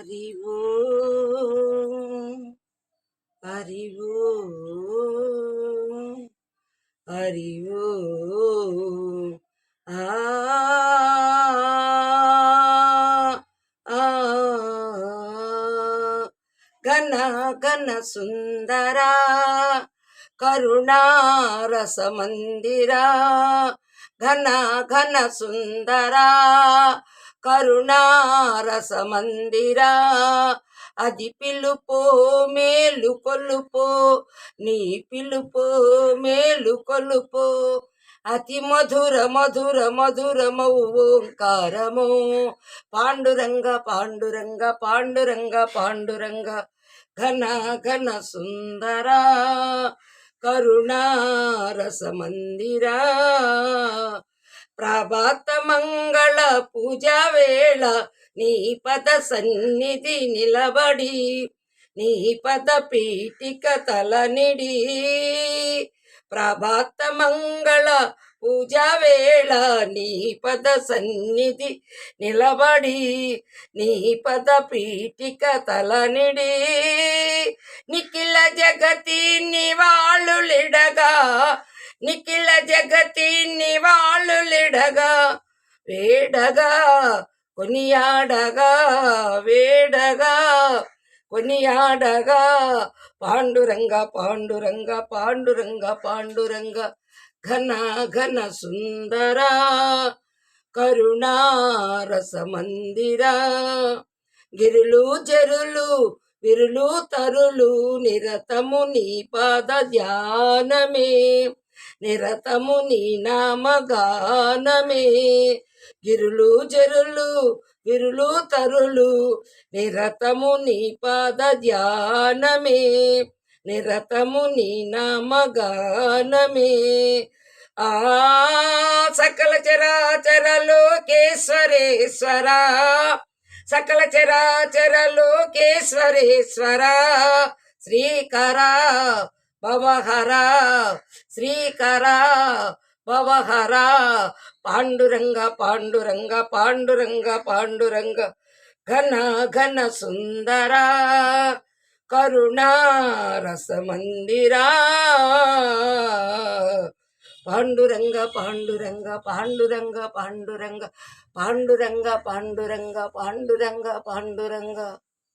హరి హరి హరి ఆ ఘన ఘన సుందరా కరుణారస మందిరా ఘన ఘన సుందరా కరుణారసమందిరా. అది పిలుపో మేలు కొలుపో నీ పిలుపో మేలు కొలుపో. అతి మధుర మధుర మధురమౌ ఓంకారము. పాండురంగ పాండురంగ పాండురంగ పాండురంగ ఘన ఘన సుందరా. కరుణారసమందిరా. ప్రభాత మంగళ పూజ వేళ నీ పద సన్నిధి నిలబడి నీ పద పీఠిక తలనిడి ప్రభాత మంగళ పూజ వేళ నీ పద సన్నిధి నిలబడి నీ పద పీఠిక తలనిడి నిఖిల జగతి నివాళులిడగా నిఖిల జగతి నివాళులిడగా వేడగా కొనియాడగా వేడగా కొనియాడగా పాండురంగ పాండురంగ పాండురంగ పాండురంగ ఘన ఘన సుందరా కరుణారసమందిరా గిరులు జరులు విరులు తరులు నిరతము నీ పాద ధ్యానమే. నిరతము నీ నామగానమే. గిరులు జరులు విరులు తరులు నిరతము నీ పాద ధ్యానమే నిరతము నీ నామగానమే. ఆ సకల చరాచర లోకేశ్వరేశ్వర సకల చరాచర లోకేశ్వరేశ్వర శ్రీకరా భవహర శ్రీకర భవహర పాండురంగ పాండురంగ పాండురంగ పాండురంగ ఘన ఘన సుందర కరుణారసమందిరా పాండురంగ పాండురంగ పాండురంగ పాండురంగ పాండురంగ పాండురంగ పాండురంగ పాండురంగ